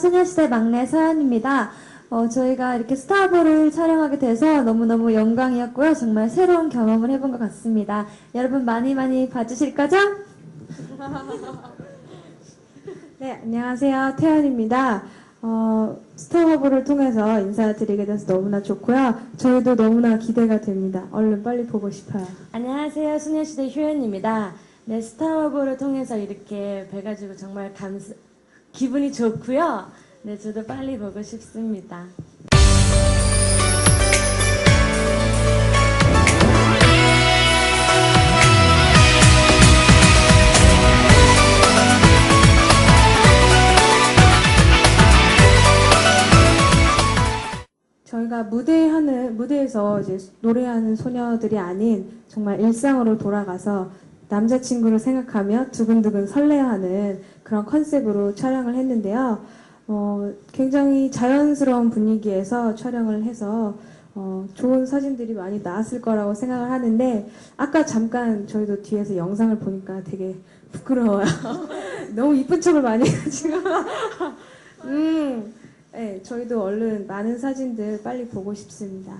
소녀시대 막내 서연입니다. 어, 저희가 이렇게 스타보를 촬영하게 돼서 너무너무 영광이었고요. 정말 새로운 경험을 해본 것 같습니다. 여러분 많이 많이 봐주실 거죠? 네, 안녕하세요. 태연입니다. 어, 스타워브를 통해서 인사드리게 돼서 너무나 좋고요. 저희도 너무나 기대가 됩니다. 얼른 빨리 보고 싶어요. 안녕하세요. 소녀시대 효연입니다. 네, 스타워브를 통해서 이렇게 뵈가지고 정말 감사, 기분이 좋고요. 네, 저도 빨리 보고 싶습니다. 저희가 무대하는, 무대에서 이제 노래하는 소녀들이 아닌 정말 일상으로 돌아가서 남자친구를 생각하며 두근두근 설레하는 그런 컨셉으로 촬영을 했는데요. 어, 굉장히 자연스러운 분위기에서 촬영을 해서 어, 좋은 사진들이 많이 나왔을 거라고 생각을 하는데 아까 잠깐 저희도 뒤에서 영상을 보니까 되게 부끄러워요. 너무 이쁜 척을 많이 해가지고. 음, 네, 저희도 얼른 많은 사진들 빨리 보고 싶습니다.